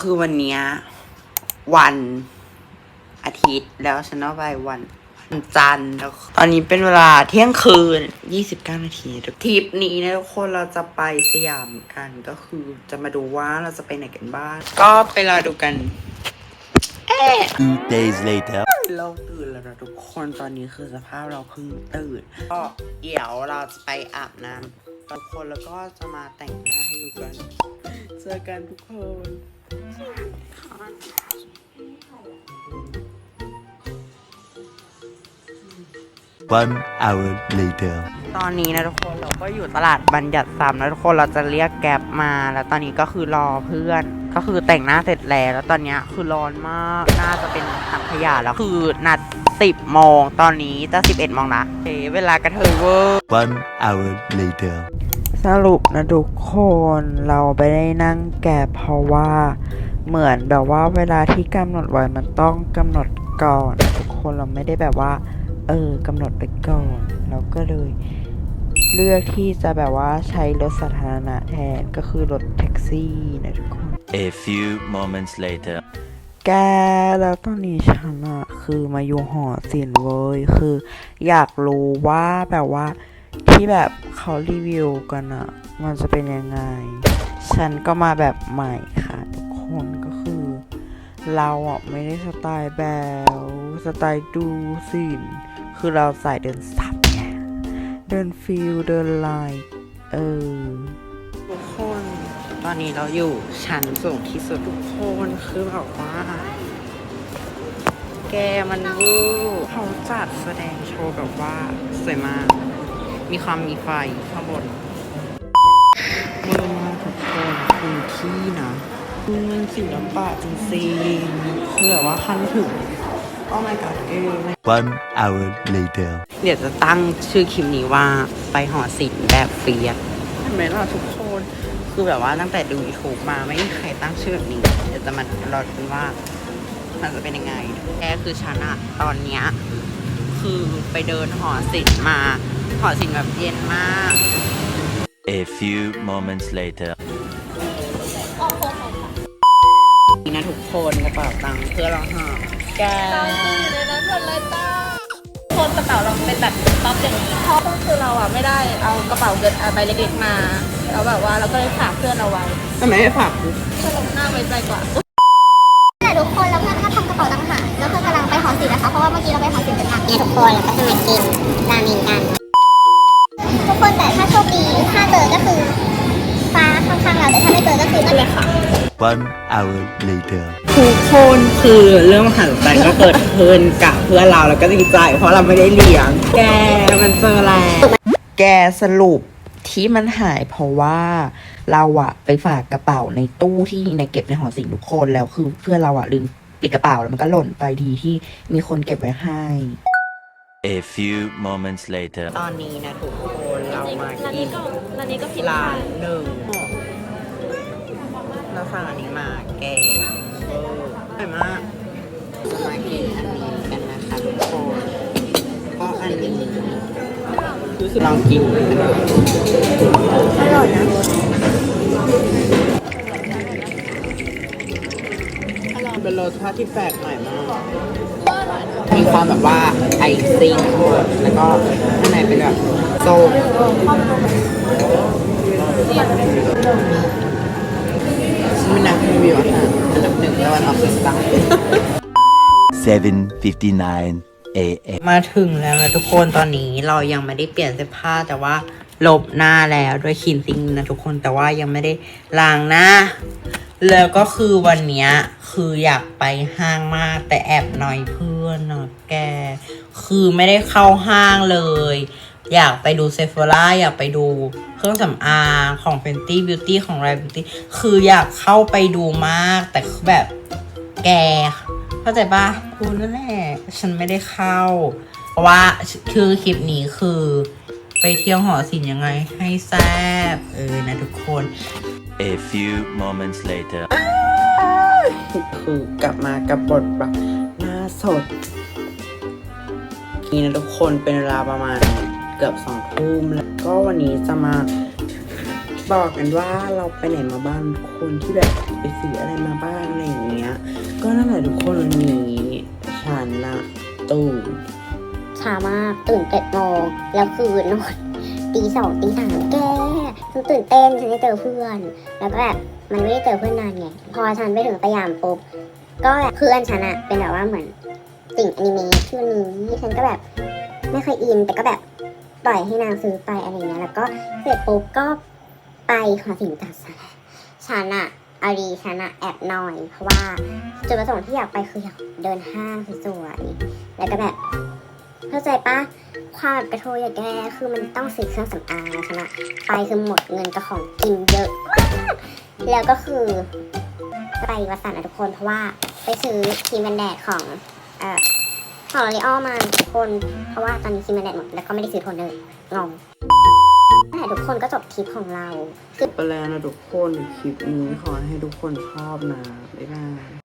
คือวันเนี้ยวันอาทิตย์แล้วฉันเอาไปวันวันจันทร์แล้วตอนนี้เป็นเวลาเที่ยงคืน 29 นาทีทริปนี้นะทุกคนเราจะไปสยามกันก็คือจะมาดูว่าเราจะไปไหนกันบ้างก็ไปรอดูกัน Two days later. เราตื่นแล้วนะทุกคนตอนนี้คือสภาพเราเพิ่งตื่นก็เดี๋ยวเราจะไปอาบน้ำทุกคนแล้วก็จะมาแต่งหน้าให้ดูกัน เจอกันทุกคน One hour later. ตอนนี้นะทุกคนเราก็อยู่ตลาดบัญญัติสามนะทุกคนเราจะเรียกแก๊ปมา แล้วตอนนี้ก็คือรอเพื่อน ก็คือแต่งหน้าเสร็จแล้ว แล้วตอนเนี้ยคือร้อนมากน่าจะเป็นถังขยะแล้วคือนัด10โมงตอนนี้จะ11โมงละเฮ้เวลากระเทยเวอร์ One hour later. สรุปนะทุกคนเราไปได้นั่งแกบเพราะว่าเหมือนแบบว่าเวลาที่กำหนดไว้มันต้องกำหนดก่อน ทุกคนเราไม่ได้แบบว่า เออกำหนดไปก่อน เราก็เลย เลือกที่จะแบบว่าใช้รถสาธารณะแทนก็คือรถแท็กซี่นะทุกคน A few moments later. แกแล้วตอนนี้ฉันอะคือมาอยู่หอศิลป์เว้ยคือ อยากรู้ว่าแบบว่า ที่แบบเขารีวิวกันอะมันจะเป็นยังไง ฉันก็มาแบบใหม่ค่ะ ทุกคนก็คือ เราอะไม่ได้สไตล์แบวสไตล์ดูศิลป์คือเราใส่เดินสับไงเดินฟิลเดินลน์เออทุกคนตอนนี้เราอยู่ชั้นสูงที่สุดทุกคนคือแบบว่าแกมันเวูเขาจัดแสดงโชว์แบบว่าสวยมาก มีความมีไฟข้างบนเวอร์มากทุกคนคือที่นะคือมันศิลปะจริงๆคือแบบว่าขั้นถึงโอ้ my god เออ One hour later. เดี๋ยวจะตั้งชื่อคลิปนี้ว่าไปหอศิลป์แบบเฟียสเห็นไหมล่ะทุกคน คือแบบว่าตั้งแต่ดู YouTube มาไม่มีใครตั้งชื่อแบบนี้ เดี๋ยวจะมารอดูว่ามันจะเป็นยังไงแค่คือฉันอะตอนเนี้ยคือไปเดินหอศิลป์มา หอศิลป์แบบเย็นมาก A few moments later. นี่นะทุกคนกระเป๋าตังค์เพื่อเราหาแกเราคืออยู่ในนั้นหมดเลยจ้าคนกระเป๋าเราเป็นแบบป๊อปอย่างนี้เพราะก็คือเราอะไม่ได้เอากระเป๋าเงินอะใบเล็กๆมาแล้วแบบว่าเราก็เลยฝากเพื่อนเราไว้ทำไมไม่ฝากกูเพื่อนเราหน้าไว้ใจกว่าแต่ทุกคนแล้วเพื่อนก็ทำกระเป๋าตังค์หายแล้วเพื่อนกำลังไปหอศิลป์นะคะเพราะว่าเมื่อกี้เราไปหอศิลป์กันมาเนี่ยทุกคนเราก็จะมากินราเม One hour later. ทุกคนคือเรื่องมหัศจรรย์ก็เกิดขึ้นกับเพื่อนเราแล้วก็ดีใจ เพราะเราไม่ได้เลี้ยง แกมันเจอแล้วแกสรุปที่มันหายเพราะว่าเราอะไปฝากกระเป๋าในตู้ที่ในเก็บในหอศิลป์ทุกคนแล้วคือเพื่อนเราอะลืมปิดกระเป๋าแล้วมันก็หล่นไปดีที่มีคนเก็บไว้ให้ A few moments later. ตอนนี้นะทุกคนเรามาร้านกินี้นก็ร้านนี้ก็ผิดร้าพลานดหนึ่งเรา สั่งอันนี้มาแกงเอออร่อยมาก มากินอันนี้กันนะคะทุกคนก็อันนี้รู้สึกลองกินอร่อยนะเป็นรสชาติที่แปลกใหม่มาก มีความแบบว่าไอซิ่งแล้วก็ข้างในเป็นแบบโซ่ ฉันเป็นนักรีวิวอาหารอันดับหนึ่งตะวันออกเฉียงใต้ 7:59 a.m. มาถึงแล้วนะทุกคนตอนนี้เรายังไม่ได้เปลี่ยนเสื้อผ้าแต่ว่าลบหน้าแล้วด้วยคินซิงนะทุกคนแต่ว่ายังไม่ได้ล้างหน้า แล้วก็คือวันเนี้ยคืออยากไปห้างมากแต่แอบหน่อยเพื่อนนะแก คือไม่ได้เข้าห้างเลย อยากไปดูเซฟ h ร่าอยากไปดูเครื่องสำอางของ Fenty Beauty ของ r a Beauty คืออยากเข้าไปดูมาก แต่คือแบบแก เข้าใจปะกูนั่นแหละฉันไม่ได้เข้า เพราะว่าคือคลิปนี้คือไปเที่ยวหอศิลป์ยังไงให้แซ่บเออนะทุกคน A few moments later. คือกลับมากับบทแบบหน้าสดนี่นะทุกคนเป็นเวลาประมาณ เกือบสองทุ่มแล้วก็วันนี้จะมาบอกกันว่าเราไปไหนมาบ้างคนที่แบบไปซื้ออะไรมาบ้างอะไรอย่างเงี้ย ก็นั่นแหละทุกคนวันนี้ฉันนะตื่นช้ามากตื่นเจ็ดโมงแล้วคืนนอนตีสองตีสามแกฉันตื่นเต้นฉันได้เจอเพื่อน แล้วก็แบบมันไม่ได้เจอเพื่อนนานไงพอฉันไปถึงสยามปุ๊บก็แบบเพื่อนฉันอะเป็นแบบว่าเหมือนติ่งอนิเมะชื่อนี้ฉันก็แบบไม่เคยอินแต่ก็แบบ ปล่อยให้นางซื้อไปอะไรเงี้ยแล้วก็เสร็จปุ๊บก็ไปหอศิลป์จัดสรรฉันอะอาดีฉันอะแอบนอย เพราะว่าจุดประสงค์ที่อยากไปคืออยากเดินห้างสวยๆแล้วก็แบบเข้าใจปะความกระโทยอะแกคือมันต้องซื้อเครื่องสำอางฉันอะไปคือหมดเงินกับของกินเยอะแล้วก็คือไปวัดสันอะทุกคนเพราะว่าไปซื้อครีมกันแดดของเอ่อ ของลอรีออมาทุกคน เพราะว่าตอนนี้คิมมันแดดหมด แล้วก็ไม่ได้ซื้อโทนเลยงงนั่นแหละทุกคนก็จบคลิปของเรา คือไปแล้วนะทุกคนคลิปนี้ขอให้ทุกคนชอบนะบ๊ายบาย